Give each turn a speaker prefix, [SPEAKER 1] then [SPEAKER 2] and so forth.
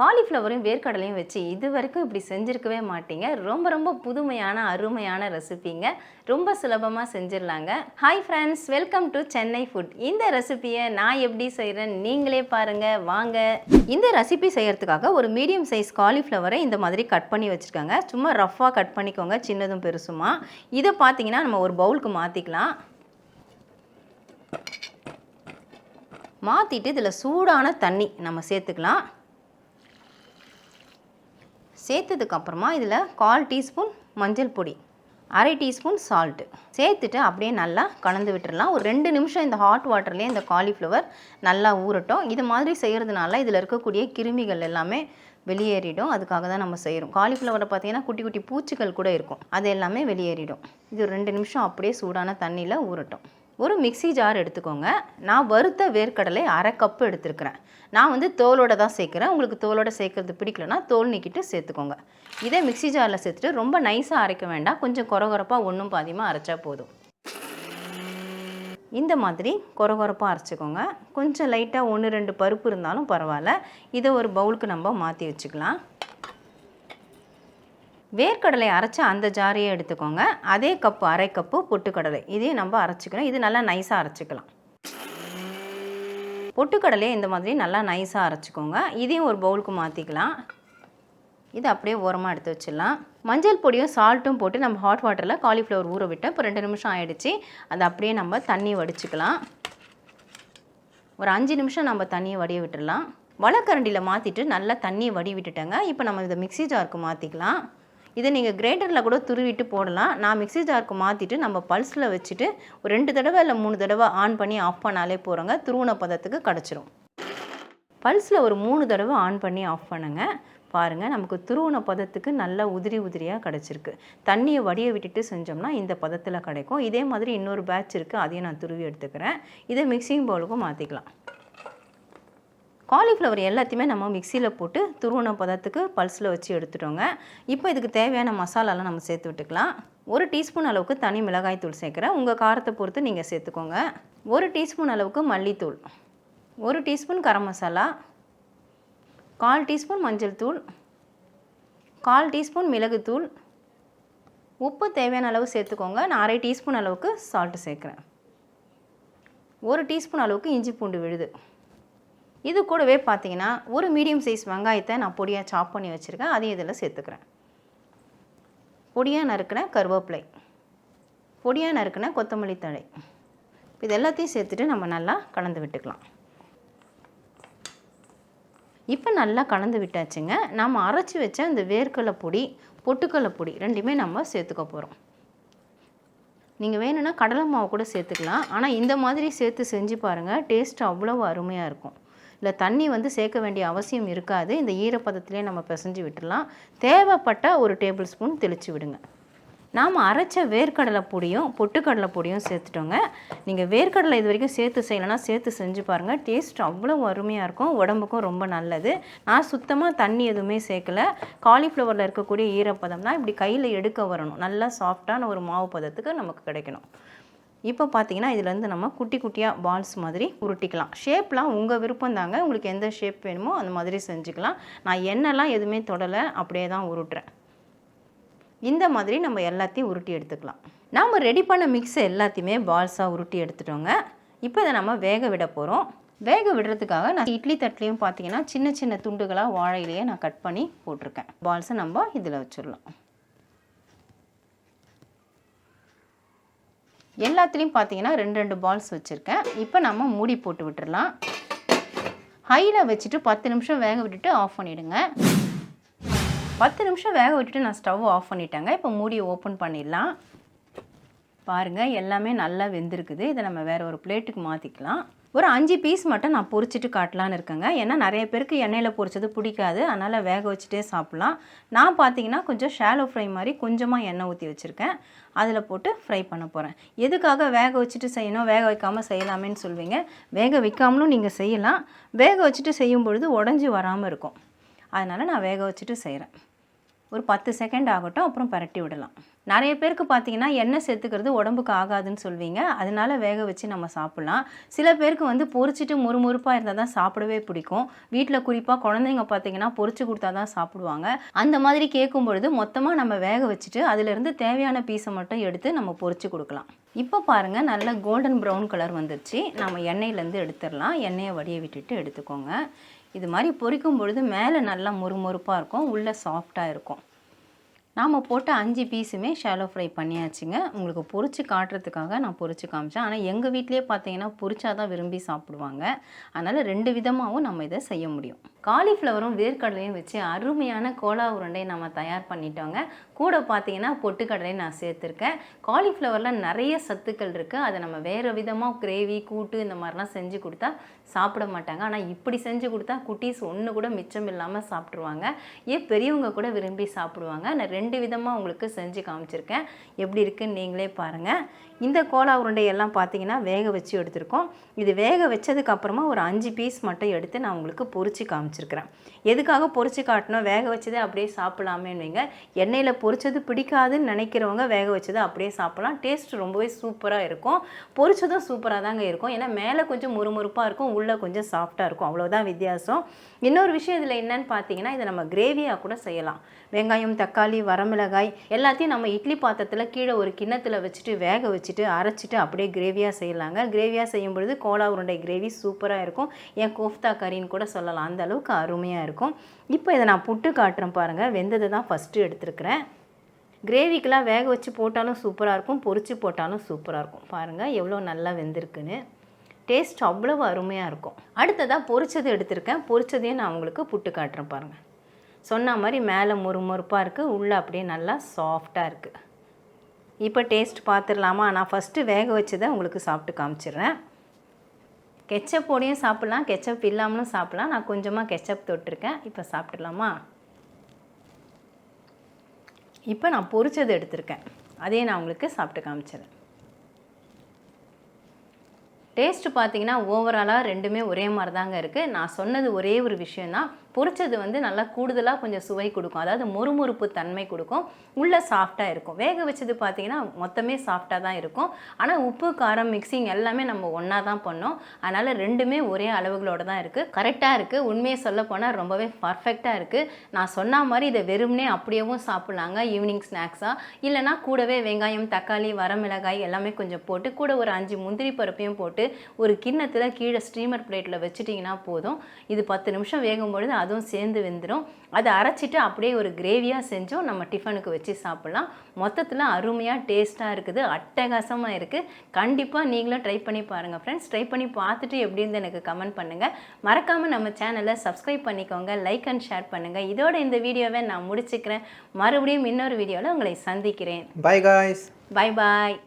[SPEAKER 1] காலிஃப்ளவரையும் வேர்க்கடலையும் வச்சு இது வரைக்கும் இப்படி செஞ்சுருக்கவே மாட்டீங்க. ரொம்ப ரொம்ப புதுமையான அருமையான ரெசிபிங்க. ரொம்ப சுலபமாக செஞ்சிடலாங்க. Hi friends welcome to Chennai food இந்த ரெசிபியை நான் எப்படி செய்கிறேன் நீங்களே பாருங்கள் வாங்க. இந்த ரெசிபி செய்கிறதுக்காக ஒரு மீடியம் சைஸ் காலிஃப்ளவரை இந்த மாதிரி கட் பண்ணி வச்சுருக்காங்க. சும்மா ரஃப்பாக கட் பண்ணிக்கோங்க சின்னதும் பெருசுமா. இதை பார்த்தீங்கன்னா நம்ம ஒரு பவுலுக்கு மாற்றிக்கலாம் மாற்றிட்டு இதில் சூடான தண்ணி நம்ம சேர்த்துக்கலாம். சேர்த்ததுக்கு அப்புறமா இதில் கால் டீஸ்பூன் மஞ்சள் பொடி அரை டீஸ்பூன் சால்ட்டு சேர்த்துட்டு அப்படியே நல்லா கலந்து விட்டுடலாம் ஒரு ரெண்டு நிமிஷம் இந்த ஹாட் வாட்டர்லேயே இந்த காலிஃப்ளவர் நல்லா ஊறட்டும். இது மாதிரி செய்கிறதுனால இதில் இருக்கக்கூடிய கிருமிகள் எல்லாமே வெளியேறிடும். அதுக்காக தான் நம்ம செய்கிறோம். காலிஃப்ளவரை பார்த்தீங்கன்னா குட்டி குட்டி பூச்சிகள் கூட இருக்கும். அது எல்லாமே வெளியேறிடும். இது ஒரு ரெண்டு நிமிஷம் அப்படியே சூடான தண்ணியில் ஊறட்டும். ஒரு மிக்ஸி ஜார் எடுத்துக்கோங்க. நான் வறுத்த வேர்க்கடலை அரை கப்பு எடுத்துருக்கிறேன். நான் வந்து தோலோட தான் சேர்க்குறேன். உங்களுக்கு தோலோட சேர்க்கறது பிடிக்கலனா தோல் நீக்கிட்டு சேர்த்துக்கோங்க. இதே மிக்ஸி ஜாரில் சேர்த்துட்டு ரொம்ப நைஸாக அரைக்க வேண்டாம். கொஞ்சம் குறகுறப்பாக ஒன்றும் பாதியமாக அரைச்சா போதும். இந்த மாதிரி குறகுறப்பாக அரைச்சிக்கோங்க. கொஞ்சம் லைட்டாக ஒன்று ரெண்டு பருப்பு இருந்தாலும் பரவாயில்ல. இதை ஒரு பவுலுக்கு நம்ம மாற்றி வச்சுக்கலாம். வேர்க்கடலை அரைச்சி அந்த ஜாரியை எடுத்துக்கோங்க. அதே கப்பு அரை கப்பு பொட்டுக்கடலை. இதையும் நம்ம அரைச்சிக்கலாம் இது நல்லா நைஸாக அரைச்சிக்கலாம். பொட்டுக்கடலையை இந்த மாதிரி நல்லா நைஸாக அரைச்சிக்கோங்க. இதையும் ஒரு பவுலுக்கு மாற்றிக்கலாம் இது அப்படியே ஓரமாக எடுத்து வச்சிடலாம். மஞ்சள் பொடியும் சால்ட்டும் போட்டு நம்ம ஹாட் வாட்டரில் காலிஃப்ளவர் ஊற விட்டு இப்போ ரெண்டு நிமிஷம் ஆகிடுச்சு அதை அப்படியே நம்ம தண்ணி வடிச்சுக்கலாம். ஒரு அஞ்சு நிமிஷம் நம்ம தண்ணியை வடிய விட்டுடலாம். வடக்கரண்டியில் மாற்றிட்டு நல்லா தண்ணியை வடி விட்டுட்டேங்க இப்போ நம்ம இதை மிக்ஸி ஜாருக்கு மாற்றிக்கலாம் இதை நீங்கள் கிரைண்டரில் கூட துருவிட்டு போடலாம். நான் மிக்ஸி ஜாருக்கு மாற்றிட்டு நம்ம பல்ஸில் வச்சுட்டு ஒரு ரெண்டு தடவை இல்லை மூணு தடவை ஆன் பண்ணி ஆஃப் பண்ணாலே போகிறோங்க துருவன பதத்துக்கு கிடச்சிரும். பல்ஸில் ஒரு மூணு தடவை ஆன் பண்ணி ஆஃப் பண்ணுங்க. பாருங்கள் நமக்கு துருவன பதத்துக்கு நல்லா உதிரி உதிரியாக கிடச்சிருக்கு. தண்ணியை வடிய விட்டுட்டு செஞ்சோம்னா இந்த பதத்தில் கிடைக்கும். இதே மாதிரி இன்னொரு பேட்ச் இருக்குது அதையும் நான் துருவி எடுத்துக்கிறேன். இதை மிக்சிங் பவுலுக்கும் மாற்றிக்கலாம் காலிஃப்ளவர் எல்லாத்தையுமே நம்ம மிக்சியில் போட்டு துருவன பதத்துக்கு பல்ஸில் வச்சு எடுத்துட்டோங்க. இப்போ இதுக்கு தேவையான மசாலாலாம் நம்ம சேர்த்து விட்டுக்கலாம். ஒரு டீஸ்பூன் அளவுக்கு தனி மிளகாய் தூள் சேர்க்குறேன் உங்கள் காரத்தை பொறுத்து நீங்கள் சேர்த்துக்கோங்க. ஒரு டீஸ்பூன் அளவுக்கு மல்லித்தூள். ஒரு டீஸ்பூன் கரம் மசாலா. கால் டீஸ்பூன் மஞ்சள் தூள். கால் டீஸ்பூன் மிளகுத்தூள் உப்பு தேவையான அளவு சேர்த்துக்கோங்க. நான் அரை டீஸ்பூன் அளவுக்கு சால்ட்டு சேர்க்குறேன். ஒரு டீஸ்பூன் அளவுக்கு இஞ்சி பூண்டு விழுது. இது கூடவே பார்த்தீங்கன்னா ஒரு மீடியம் சைஸ் வெங்காயத்தை நான் பொடியாக சாப் பண்ணி வச்சுருக்கேன். அதையும் இதில் சேர்த்துக்கிறேன். பொடியாக நறுக்கின கருவேப்பிலை. பொடியாக நறுக்கின கொத்தமல்லி தழை. இது எல்லாத்தையும் சேர்த்துட்டு நம்ம நல்லா கலந்து விட்டுக்கலாம். இப்போ நல்லா கலந்து விட்டாச்சுங்க. நம்ம அரைச்சி வச்ச இந்த வேர்க்கடலை பொடி பொட்டுக்கடலை பொடி ரெண்டுமே நம்ம சேர்த்துக்க போகிறோம் நீங்கள் வேணும்னா கடலை மாவு கூட சேர்த்துக்கலாம். ஆனால் இந்த மாதிரி சேர்த்து செஞ்சு பாருங்கள் டேஸ்ட் அவ்வளோ அருமையாக இருக்கும். இல்லை தண்ணி வந்து சேர்க்க வேண்டிய அவசியம் இருக்காது. இந்த ஈரப்பதத்திலே நம்ம பிசைஞ்சு விட்டுடலாம். தேவைப்பட்ட ஒரு டேபிள் ஸ்பூன் தெளித்து விடுங்க. நாம் அரைச்ச வேர்க்கடலை பொடியும் பொட்டுக்கடலை பொடியும் சேர்த்துட்டோங்க. நீங்கள் வேர்க்கடலை இது வரைக்கும் சேர்த்து செய்யலைன்னா சேர்த்து செஞ்சு பாருங்கள் டேஸ்ட் அவ்வளோ அருமையாக இருக்கும். உடம்புக்கும் ரொம்ப நல்லது. நான் சுத்தமாக தண்ணி எதுவுமே சேர்க்கல. காலிஃப்ளவரில் இருக்கக்கூடிய ஈரப்பதம்னா இப்படி கையில் எடுக்க வரணும். நல்லா சாஃப்டான ஒரு மாவு பதத்துக்கு நமக்கு கிடைக்கணும். இப்போ பார்த்தீங்கன்னா இதுலேருந்து நம்ம குட்டி குட்டியாக பால்ஸ் மாதிரி உருட்டிக்கலாம். ஷேப்லாம் உங்கள் விருப்பம் தாங்க. உங்களுக்கு எந்த ஷேப் வேணுமோ அந்த மாதிரி செஞ்சுக்கலாம். நான் எண்ணெய்லாம் எதுவுமே தொடலை. அப்படியே தான் உருட்டுறேன். இந்த மாதிரி நம்ம எல்லாத்தையும் உருட்டி எடுத்துக்கலாம். நாம் ரெடி பண்ண மிக்ஸை எல்லாத்தையுமே பால்ஸாக உருட்டி எடுத்துட்டோங்க. இப்போ இதை நம்ம வேக விட போகிறோம் வேக விடுறதுக்காக நான் இட்லி தட்டிலையும் பார்த்தீங்கன்னா சின்ன சின்ன துண்டுகளாக வாழையிலேயே நான் கட் பண்ணி போட்டிருக்கேன். பால்ஸை நம்ம இதில் வச்சிடலாம். எல்லாத்துலேயும் பார்த்தீங்கன்னா ரெண்டு ரெண்டு பால்ஸ் வச்சுருக்கேன். இப்போ நம்ம மூடி போட்டு விட்டுடலாம் ஹையில் வச்சுட்டு பத்து நிமிஷம் வேக விட்டுட்டு ஆஃப் பண்ணிவிடுங்க பத்து நிமிஷம் வேக விட்டுட்டு நான் ஸ்டவ் ஆஃப் பண்ணிட்டேங்க. இப்போ மூடியை ஓப்பன் பண்ணிடலாம். பாருங்கள் எல்லாமே நல்லா வெந்திருக்குது. இதை நம்ம வேறு ஒரு பிளேட்டுக்கு மாற்றிக்கலாம் ஒரு அஞ்சு பீஸ் மட்டும் நான் பொரிச்சிட்டு காட்டலான்னு இருக்கேங்க. ஏன்னா நிறைய பேருக்கு எண்ணெயில் பொரிச்சது பிடிக்காது. அதனால் வேக வச்சுட்டே சாப்பிட்லாம். நான் பார்த்தீங்கன்னா கொஞ்சம் ஷாலோ ஃப்ரை மாதிரி கொஞ்சமாக எண்ணெய் ஊற்றி வச்சுருக்கேன். அதில் போட்டு ஃப்ரை பண்ண போகிறேன் எதுக்காக வேக வச்சுட்டு செய்யணும்? வேக வைக்காமல் செய்யலாமேன்னு சொல்வீங்க. வேக வைக்காமலும் நீங்கள் செய்யலாம். வேக வச்சுட்டு செய்யும் பொழுது உடஞ்சி வராமல் இருக்கும். அதனால் நான் வேக வச்சுட்டு செய்கிறேன் ஒரு பத்து செகண்ட் ஆகட்டும் அப்புறம் பரட்டி விடலாம். நிறைய பேருக்கு பார்த்தீங்கன்னா எண்ணெய் சேர்த்துக்கிறது உடம்புக்கு ஆகாதுன்னு சொல்வீங்க. அதனால வேக வச்சு நம்ம சாப்பிட்லாம். சில பேருக்கு வந்து பொரிச்சிட்டு முறுமுறுப்பாக இருந்தால் தான் சாப்பிடவே பிடிக்கும். வீட்டில் குறிப்பாக குழந்தைங்க பார்த்தீங்கன்னா பொறிச்சு கொடுத்தா தான் சாப்பிடுவாங்க. அந்த மாதிரி கேட்கும் பொழுது மொத்தமாக நம்ம வேக வச்சுட்டு அதிலிருந்து தேவையான பீஸை மட்டும் எடுத்து நம்ம பொறிச்சு கொடுக்கலாம். இப்போ பாருங்கள் நல்ல கோல்டன் ப்ரௌன் கலர் வந்துருச்சு. நம்ம எண்ணெயிலேருந்து எடுத்துடலாம். எண்ணெயை வடிய விட்டுட்டு எடுத்துக்கோங்க. இது மாதிரி பொரிக்கும் பொழுது மேலே நல்லா முறுமுறுப்பாக இருக்கும். உள்ளே சாஃப்டாக இருக்கும். நாம் போட்ட அஞ்சு பீஸுமே ஷாலோ ஃப்ரை பண்ணியாச்சுங்க. உங்களுக்கு பொறிச்சு காட்டுறதுக்காக நான் பொறிச்சு காமிச்சேன். ஆனால் எங்கள் வீட்லேயே பார்த்தீங்கன்னா பொரிச்சா தான் விரும்பி சாப்பிடுவாங்க. அதனால் ரெண்டு விதமாகவும் நம்ம இதை செய்ய முடியும். காலிஃப்ளவரும் வேர்க்கடலையும் வச்சு அருமையான கோலா உருண்டை நம்ம தயார் பண்ணிட்டோங்க. கூட பார்த்தீங்கன்னா பொட்டுக்கடலையும் நான் சேர்த்துருக்கேன். காலிஃப்ளவரில் நிறைய சத்துக்கள் இருக்குது அதை நம்ம வேறு விதமாக கிரேவி கூட்டு இந்த மாதிரிலாம் செஞ்சு கொடுத்தா சாப்பிட மாட்டாங்க. ஆனால் இப்படி செஞ்சு கொடுத்தா குட்டீஸ் ஒன்று கூட மிச்சம் இல்லாமல் சாப்பிட்ருவாங்க ஏன் பெரியவங்க கூட விரும்பி சாப்பிடுவாங்க. நான் ரெண்டு விதமாக உங்களுக்கு செஞ்சு காமிச்சிருக்கேன். எப்படி இருக்குன்னு நீங்களே பாருங்கள் இந்த கோலா உருண்டையெல்லாம் பார்த்தீங்கன்னா வேக வச்சு எடுத்திருக்கோம். இது வேக வச்சதுக்கு அப்புறமா ஒரு அஞ்சு பீஸ் மட்டும் எடுத்து நான் உங்களுக்கு பொரிச்சு காமிச்சிருக்கிறேன். எதுக்காக பொரிச்சு காட்டணும்? வேக வச்சதை அப்படியே சாப்பிடலாமேன்னு வைங்க. எண்ணெயில் பொரிச்சது பிடிக்காதுன்னு நினைக்கிறவங்க வேக வச்சதை அப்படியே சாப்பிடலாம். டேஸ்ட் ரொம்பவே சூப்பராக இருக்கும். பொரிச்சதும் சூப்பராக தாங்க இருக்கும். ஏன்னா மேலே கொஞ்சம் முறுமுறுப்பாக இருக்கும் உள்ளே கொஞ்சம் சாஃப்டாக இருக்கும். அவ்வளோதான் வித்தியாசம். இன்னொரு விஷயம் இதில் என்னன்னு பார்த்தீங்கன்னா இதை நம்ம கிரேவியாக கூட செய்யலாம். வெங்காயம் தக்காளி வரமிளகாய் எல்லாத்தையும் நம்ம இட்லி பாத்திரத்தில் கீழே ஒரு கிண்ணத்தில் வச்சுட்டு வேக வச்சு வச்சுட்டு அரைச்சிட்டு அப்படியே கிரேவியாக செய்யலாங்க. கிரேவியாக செய்யும் பொழுது கோலா உருண்டை கிரேவி சூப்பராக இருக்கும். ஏன் கோஃப்தா கறின்னு கூட சொல்லலாம். அந்த அளவுக்கு அருமையாக இருக்கும். இப்போ இதை நான் புட்டு காட்டுறேன் பாருங்கள் வெந்ததை தான் ஃபஸ்ட்டு எடுத்துருக்கிறேன். கிரேவிக்கெலாம் வேக வச்சு போட்டாலும் சூப்பராக இருக்கும். பொறிச்சு போட்டாலும் சூப்பராக இருக்கும். பாருங்கள் எவ்வளோ நல்லா வெந்திருக்குன்னு. டேஸ்ட் அவ்வளவு அருமையாக இருக்கும். அடுத்ததாக பொரிச்சது எடுத்திருக்கேன். பொரிச்சதையும் நான் உங்களுக்கு புட்டு காட்டுறேன் பாருங்கள் சொன்ன மாதிரி மேலே முறுமுறுப்பாக இருக்குது உள்ளே அப்படியே நல்லா சாஃப்டாக இருக்குது இப்போ டேஸ்ட் பார்த்துடலாமா? நான் ஃபஸ்ட்டு வேக வச்சதை உங்களுக்கு சாப்பிட்டு காமிச்சிடுறேன். கெச்சப்போடையும் சாப்பிட்லாம் கெச்சப் இல்லாமலும் சாப்பிட்லாம். நான் கொஞ்சமாக கெச்சப் தொட்டிருக்கேன். இப்போ சாப்பிட்லாமா? இப்போ நான் பொரிச்சது எடுத்திருக்கேன். அதே நான் உங்களுக்கு சாப்பிட்டு காமிச்சிடுறேன். டேஸ்ட்டு பார்த்தீங்கன்னா ஓவராலாக ரெண்டுமே ஒரே மாதிரி தாங்க இருக்குது நான் சொன்னது ஒரே ஒரு விஷயந்தான் பொரிச்சது வந்து நல்லா கூடுதலாக கொஞ்சம் சுவை கொடுக்கும். அதாவது மொறுமொறுப்பு தன்மை கொடுக்கும். உள்ளே சாஃப்டாக இருக்கும். வேக வச்சது பார்த்தீங்கன்னா மொத்தமே சாஃப்டாக தான் இருக்கும். ஆனால் உப்பு காரம் மிக்சிங் எல்லாமே நம்ம ஒன்றா தான் பண்ணோம். அதனால் ரெண்டுமே ஒரே அளவுகளோட தான் இருக்குது கரெக்டாக இருக்குது உண்மையை சொல்ல போனால் ரொம்பவே பர்ஃபெக்டாக இருக்குது நான் சொன்ன மாதிரி இதை வெறும்னே அப்படியேவும் சாப்பிட்லாங்க. ஈவினிங் ஸ்நாக்ஸாக இல்லைனா கூடவே வெங்காயம் தக்காளி வரமிளகாய் எல்லாமே கொஞ்சம் போட்டு கூட ஒரு அஞ்சு முந்திரி பருப்பையும் போட்டு ஒரு கிண்ணத்தில் கீழே ஸ்டீமர் பிளேட்டில் வச்சுட்டிங்கன்னா போதும். இது பத்து நிமிஷம் வேகும் பொழுது அதுவும் சேர்ந்து வெந்துடும் அதை அரைச்சிட்டு அப்படியே ஒரு கிரேவியாக செஞ்சும். நம்ம டிஃபனுக்கு வச்சு சாப்பிட்லாம். மொத்தத்தில் அருமையாக டேஸ்ட்டாக இருக்குது. அட்டகாசமாக இருக்குது கண்டிப்பாக நீங்களும் ட்ரை பண்ணி பாருங்கள் ஃப்ரெண்ட்ஸ் ட்ரை பண்ணி பார்த்துட்டு எப்படி இருந்து எனக்கு கமெண்ட் பண்ணுங்கள் மறக்காமல் நம்ம சேனலை சப்ஸ்கிரைப் பண்ணிக்கோங்க. லைக் அண்ட் ஷேர் பண்ணுங்கள் இதோட இந்த வீடியோவை நான் முடிச்சுக்கிறேன். மறுபடியும் இன்னொரு வீடியோவில் உங்களை சந்திக்கிறேன்.
[SPEAKER 2] Bye guys.
[SPEAKER 1] Bye bye